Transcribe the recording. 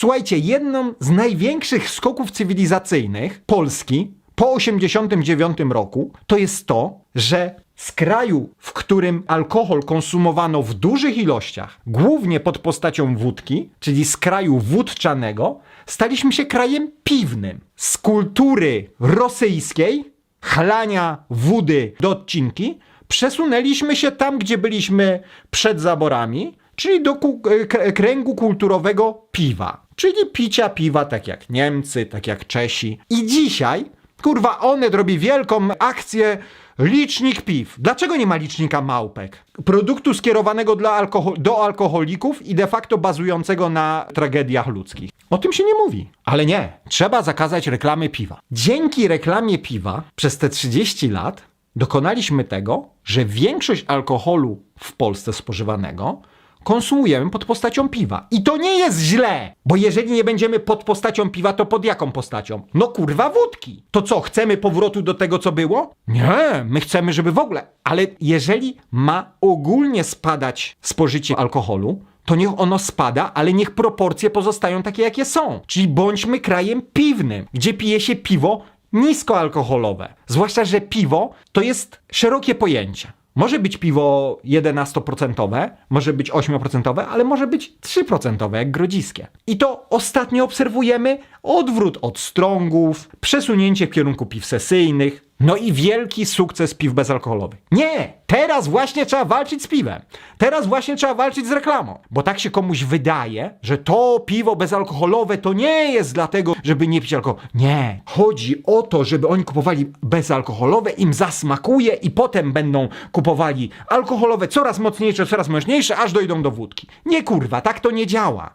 Słuchajcie, jedną z największych skoków cywilizacyjnych Polski po 89 roku to jest to, że z kraju, w którym alkohol konsumowano w dużych ilościach, głównie pod postacią wódki, czyli z kraju wódczanego, staliśmy się krajem piwnym. Z kultury rosyjskiej, chlania wody do odcinki, przesunęliśmy się tam, gdzie byliśmy przed zaborami, czyli do kręgu kulturowego piwa. Czyli picia piwa tak jak Niemcy, tak jak Czesi. I dzisiaj, kurwa, Onet robi wielką akcję licznik piw. Dlaczego nie ma licznika małpek? Produktu skierowanego alkohol- do alkoholików i de facto bazującego na tragediach ludzkich. O tym się nie mówi. Ale nie, trzeba zakazać reklamy piwa. Dzięki reklamie piwa przez te 30 lat dokonaliśmy tego, że większość alkoholu w Polsce spożywanego konsumujemy pod postacią piwa. I to nie jest źle, bo jeżeli nie będziemy pod postacią piwa, to pod jaką postacią? No kurwa wódki. To co, chcemy powrotu do tego, co było? Nie, my chcemy, żeby w ogóle. Ale jeżeli ma ogólnie spadać spożycie alkoholu, to niech ono spada, ale niech proporcje pozostają takie, jakie są. Czyli bądźmy krajem piwnym, gdzie pije się piwo niskoalkoholowe. Zwłaszcza, że piwo to jest szerokie pojęcie. Może być piwo 11%, może być 8%, ale może być 3% jak grodziskie. I to ostatnio obserwujemy odwrót od strągów, przesunięcie w kierunku piw sesyjnych, no i wielki sukces piw bezalkoholowych. Nie! Teraz właśnie trzeba walczyć z piwem. Teraz właśnie trzeba walczyć z reklamą. Bo tak się komuś wydaje, że to piwo bezalkoholowe to nie jest dlatego, żeby nie pić alkoholu. Nie. Chodzi o to, żeby oni kupowali bezalkoholowe, im zasmakuje i potem będą kupowali alkoholowe coraz mocniejsze, coraz mocniejsze, aż dojdą do wódki. Nie kurwa, tak to nie działa.